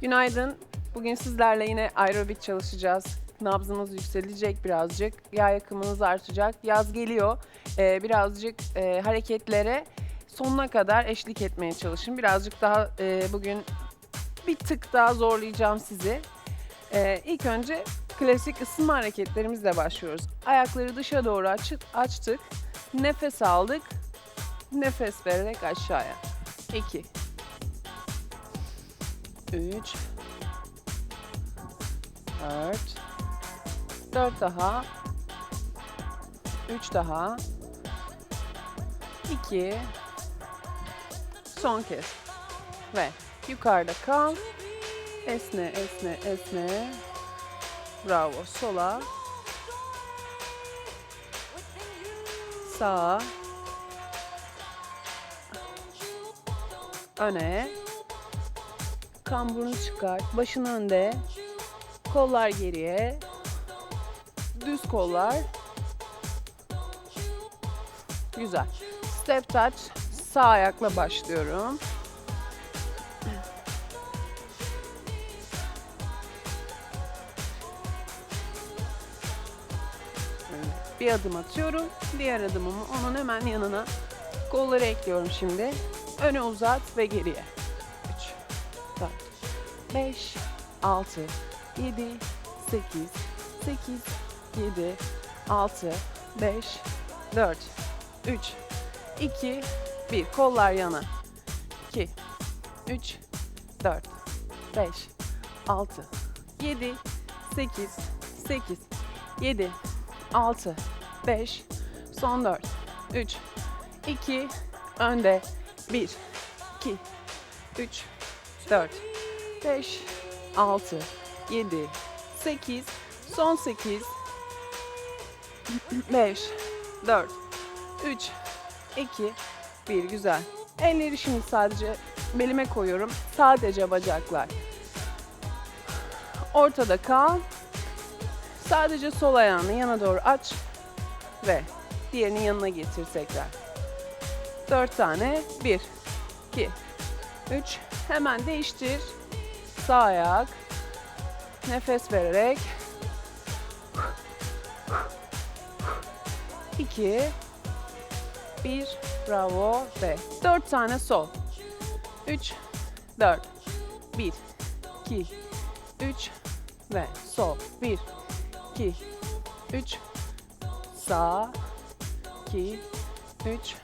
Günaydın. Bugün sizlerle yine aerobik çalışacağız. Nabzımız yükselecek birazcık. Yağ yakımınız artacak. Yaz geliyor. Ee, birazcık e, hareketlere sonuna kadar eşlik etmeye çalışın. Birazcık daha e, bugün bir tık daha zorlayacağım sizi. Ee, ilk önce klasik ısınma hareketlerimizle başlıyoruz. Ayakları dışa doğru aç- açtık. Nefes aldık. Nefes vererek aşağıya. 2 3 4 4 daha 3 daha 2 son kez. Ve yukarıda kal. Esne esne esne. Bravo sola. Sağa. Öne kamburunu çıkart başın önde kollar geriye düz kollar. Güzel. Step touch sağ ayakla başlıyorum. Bir adım atıyorum diğer adımımı onun hemen yanına kolları ekliyorum şimdi. Öne uzat ve geriye. 3 4 5 6 7 8 8 7 6 5 4 3 2 1 kollar yana. 2 3 4 5 6 7 8 8 7 6 5 son 4 3 2 önde 1 2 3 4 5 6 7 8 son 8 5 4 3 2 1 güzel. Elleri şimdi sadece belime koyuyorum. Sadece bacaklar. Ortada kal. Sadece sol ayağını yana doğru aç ve diğerini yanına getir tekrar. 4 tane. 1 2 3 hemen değiştir. Sağ ayak. Nefes vererek. 2 1 Bravo. Ve 4 tane sol. 3 4 1 2 3 ve sol. 1 2 3 sağ. 2 3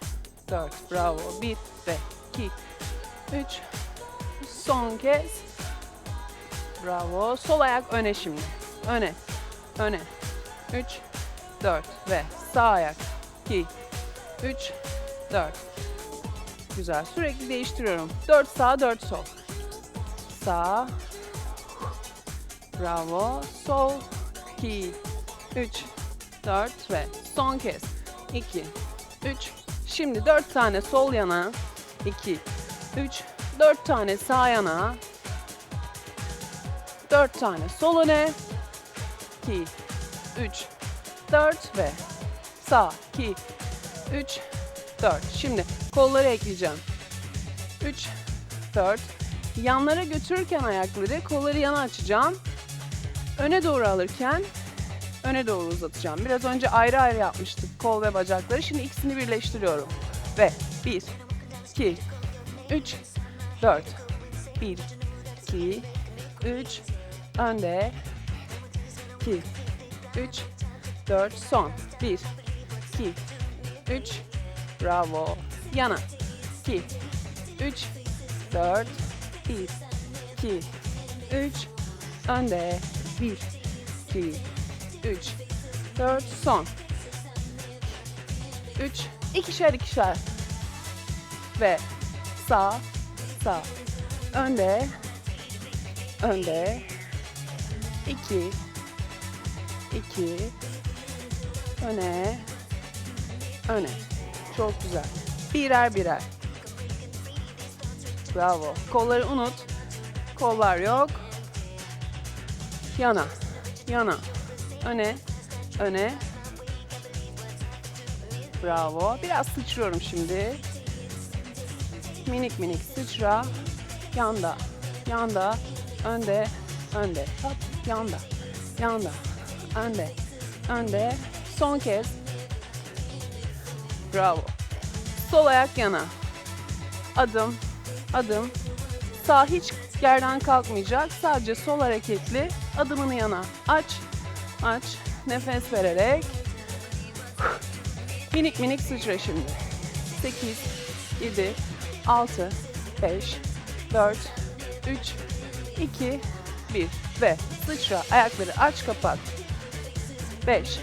4 bravo. 1 ve 2 3 son kez bravo. Sol ayak öne şimdi. Öne. Öne. 3 4 ve sağ ayak. 2 3 4 güzel. Sürekli değiştiriyorum. 4 sağ 4 sol. Sağ. Bravo. Sol. 2 3 4 ve son kez. 2 3 şimdi 4 tane sol yana. 2 3 4 tane sağ yana 4 tane sol öne. 2 3 4 ve sağ. 2 3 4 şimdi kolları ekleyeceğim. 3 4 yanlara götürürken ayakları kolları yana açacağım. Öne doğru alırken öne doğru uzatacağım. Biraz önce ayrı ayrı yapmıştık kol ve bacakları. Şimdi ikisini birleştiriyorum. Ve 1, 2, 3, 4, 1, 2, 3, önde, 2, 3, 4, son, 1, 2, 3, bravo, yana, 2, 3, 4, 1, 2, 3, önde, 1, 2, 3, 4, son. 3, ikişer ikişer. Ve sağ, sağ. Önde, önde. 2, 2, öne, öne. Çok güzel. Birer birer. Bravo. Kolları unut. Kollar yok. Yana, yana öne, öne. Bravo. Biraz sıçrıyorum şimdi. Minik minik sıçra. Yanda, yanda. önde, önde, hop, yanda, yanda, önde, önde. Son kez. Bravo. Sol ayak yana. Adım, adım. Sağ hiç yerden kalkmayacak. Sadece sol hareketli. Adımını yana. Aç, aç. Nefes vererek. Minik minik sıçra şimdi. 8, 7, 6, 5, 4, 3, 2, 1 ve sıçra. Ayakları aç kapat. 5,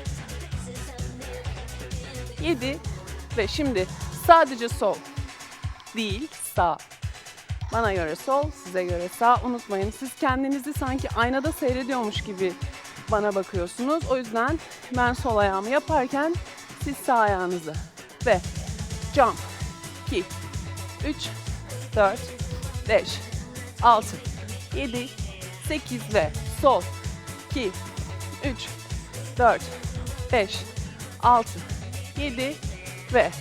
7 ve şimdi sadece sol değil sağ. Bana göre sol, size göre sağ. Unutmayın siz kendinizi sanki aynada seyrediyormuş gibi bana bakıyorsunuz. O yüzden ben sol ayağımı yaparken siz sağ ayağınızı. Ve jump. 2, 3, 4, 5, 6, 7, 8 ve sol. 2, 3, 4, 5, 6, 7 ve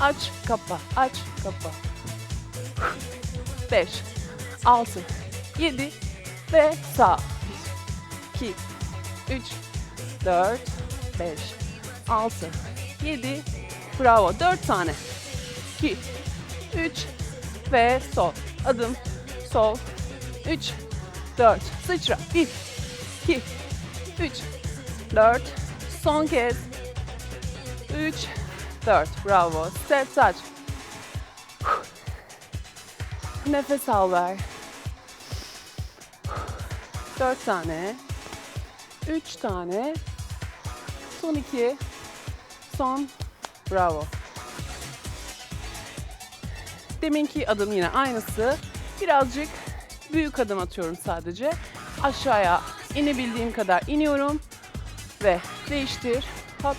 aç kapa, aç kapa. 5, 6, 7 ve sağ. 2, 3, 4, 5, 6, 7. Bravo. 4 tane. 2, 3 ve sol. Adım, sol. 3, 4. Sıçra. 1, 2, 3, 4. Son kez. 3, 4. Bravo. Step touch. Nefes al ver. 4 tane. 3 tane. Son 2. Son. Bravo. Deminki adım yine aynısı. Birazcık büyük adım atıyorum sadece. Aşağıya inebildiğim kadar iniyorum. Ve değiştir. Hop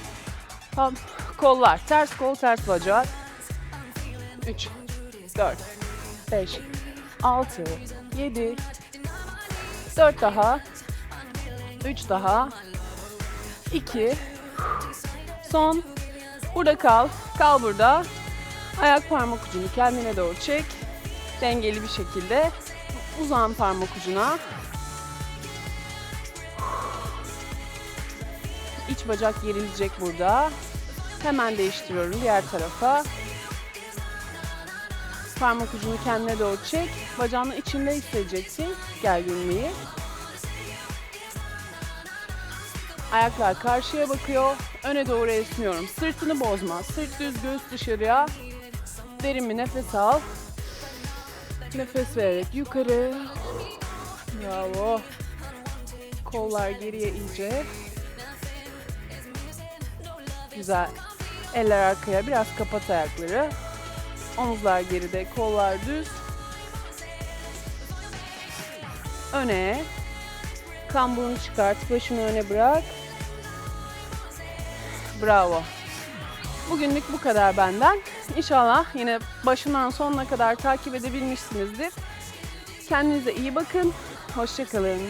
hop. Kollar. Ters kol, ters bacak. 3, 4, 5, 6, 7, 4 daha, 3 daha, 2, son. Burada kal, kal burada. Ayak parmak ucunu kendine doğru çek. Dengeli bir şekilde uzan parmak ucuna. İç bacak gerilecek burada. Hemen değiştiriyorum diğer tarafa. Parmak ucunu kendine doğru çek. Bacağının içinde hissedeceksin gerginliği. Ayaklar karşıya bakıyor. Öne doğru esniyorum. Sırtını bozma. Sırt düz, göğüs dışarıya. Derin bir nefes al. Nefes vererek yukarı. Bravo. Kollar geriye iyice. Güzel. Eller arkaya. Biraz kapat ayakları. Omuzlar geride, kollar düz. Öne. Kamburunu çıkart, başını öne bırak. Bravo. Bugünlük bu kadar benden. İnşallah yine başından sonuna kadar takip edebilmişsinizdir. Kendinize iyi bakın. Hoşçakalın.